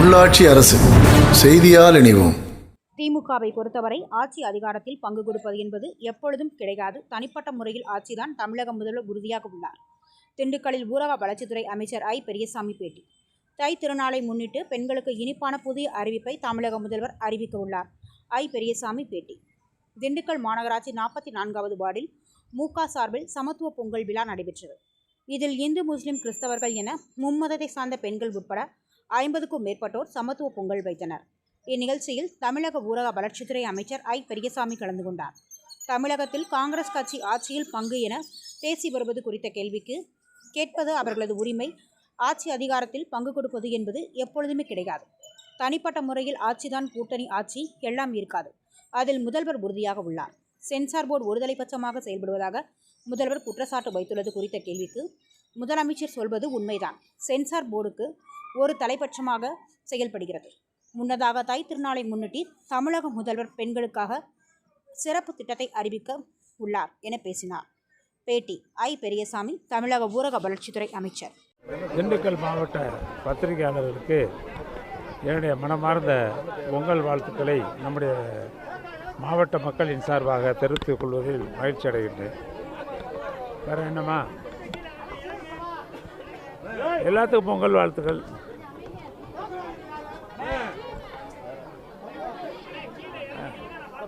உள்ளாட்சி அரசு செய்தியால் இணைவோம். திமுகவை பொறுத்தவரை ஆட்சி அதிகாரத்தில் பங்கு கொடுப்பது என்பது எப்பொழுதும் கிடைக்காது தனிப்பட்ட முறையில் ஆட்சிதான் தமிழக முதல்வர் உறுதியாக உள்ளார். திண்டுக்கல்லில் ஊரக வளர்ச்சித்துறை அமைச்சர் ஐ. பெரியசாமி பேட்டி. தை திருநாளை முன்னிட்டு பெண்களுக்கு இனிப்பான புதிய அறிவிப்பை தமிழக முதல்வர் அறிவிக்க உள்ளார். ஐ. பெரியசாமி பேட்டி. திண்டுக்கல் மாநகராட்சி நாற்பத்தி நான்காவது வார்டில் முக சார்பில் சமத்துவ பொங்கல் விழா நடைபெற்றது. இதில் இந்து முஸ்லிம் கிறிஸ்தவர்கள் என மும்மதத்தை சார்ந்த பெண்கள் உட்பட ஐம்பதுக்கும் மேற்பட்டோர் சமத்துவ பொங்கல் வைத்தனர். இந்நிகழ்ச்சியில் தமிழக ஊரக வளர்ச்சித்துறை அமைச்சர் ஐ. பெரியசாமி கலந்து கொண்டார். தமிழகத்தில் காங்கிரஸ் கட்சி ஆட்சியில் பங்கு என பேசி வருவது குறித்த கேள்விக்கு கேட்பது அவர்களது உரிமை. ஆட்சி அதிகாரத்தில் பங்கு கொடுப்பது என்பது எப்பொழுதுமே கிடையாது. தனிப்பட்ட முறையில் ஆட்சிதான் கூட்டணி ஆட்சி எல்லாம் இருக்காது. அதில் முதல்வர் உறுதியாக உள்ளார். சென்சார் போர்டு ஒருதலைபட்சமாக செயல்படுவதாக முதல்வர் குற்றச்சாட்டு வைத்துள்ளது குறித்த கேள்விக்கு முதலமைச்சர் சொல்வது உண்மைதான். சென்சார் போர்டுக்கு ஒரு தலைபட்சமாக செயல்படுகிறது. முன்னதாக தாய் திருநாளை முன்னிட்டு தமிழக முதல்வர் பெண்களுக்காக சிறப்பு திட்டத்தை அறிவிக்க உள்ளார் என பேசினார். பேட்டி ஐ. பெரியசாமி தமிழக ஊரக வளர்ச்சித்துறை அமைச்சர். திண்டுக்கல் மாவட்ட பத்திரிகையாளர்களுக்கு என்னுடைய மனமார்ந்த பொங்கல் வாழ்த்துக்களை நம்முடைய மாவட்ட மக்களின் சார்பாக தெரிவித்துக் கொள்வதில் மகிழ்ச்சி அடைகின்றேன் வேறு என்னம்மா? எல்லாத்துக்கும் பொங்கல் வாழ்த்துக்கள்.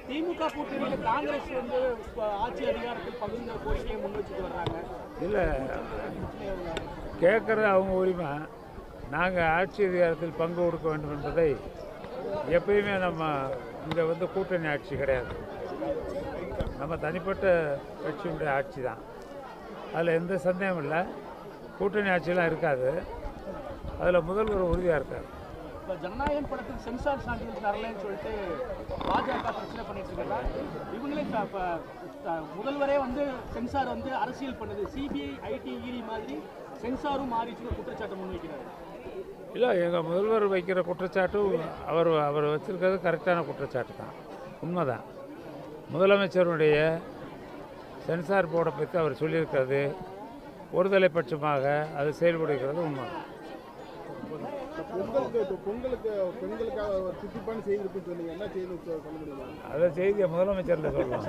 திமுக கூட்டணியில காங்கிரஸ் வந்து ஆட்சி அதிகாரத்தில் பங்குங்கிற கோரிக்கையை முன் வச்சுட்டு வர்றாங்க. இல்லை கேட்குறது அவங்க உரிமை. நாங்கள் ஆட்சி அதிகாரத்தில் பங்கு கொடுக்க வேண்டும் என்பதை எப்பயுமே நம்ம இங்கே வந்து கூட்டணி ஆட்சி கிடையாது. நம்ம தனிப்பட்ட கட்சியினுடைய ஆட்சி தான் அதில் எந்த சந்தேகமும் இல்லை. கூட்டணி ஆட்சியெலாம் இருக்காது. அதில் முதல்வர் உறுதியாக இருக்கார். இப்ப ஜனநாயகம் படத்தில் சென்சார் சான்றிதழ் தரலன்னு சொல்லிட்டு பாஜக பிரச்சனை பண்ணிட்டு இருக்காங்க இவங்களே முதல்வரே வந்து சென்சார் வந்து அரசியல் பண்ணுது. சிபிஐ ஐடி இடி மாதிரி சென்சாரும் மாறிச்சுன்னு குற்றச்சாட்டு முன்வைக்கிறாரு. இல்லை எங்கள் முதல்வர் வைக்கிற குற்றச்சாட்டு அவர் அவர் வச்சிருக்கிறது கரெக்டான குற்றச்சாட்டு தான். உண்மைதான். முதலமைச்சருடைய சென்சார் போர்டை பற்றி அவர் சொல்லியிருக்கிறது. ஒருதலைபட்சமாக அது செயல்படுகிறது முடியுமா? அதை செய்தியை முதலமைச்சரில் சொல்லலாம்.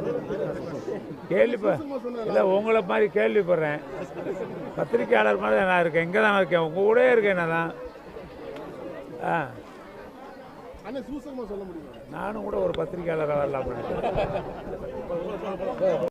கேள்விப்ப இல்லை உங்களை மாதிரி கேள்விப்படுறேன். பத்திரிக்கையாளர் மாதிரி நான் இருக்கேன். இங்கே தான் இருக்கேன். உங்கள் கூடயே இருக்கேன் நான் தான். ஆ. நானும் கூட ஒரு பத்திரிக்கையாளராக வரலாம்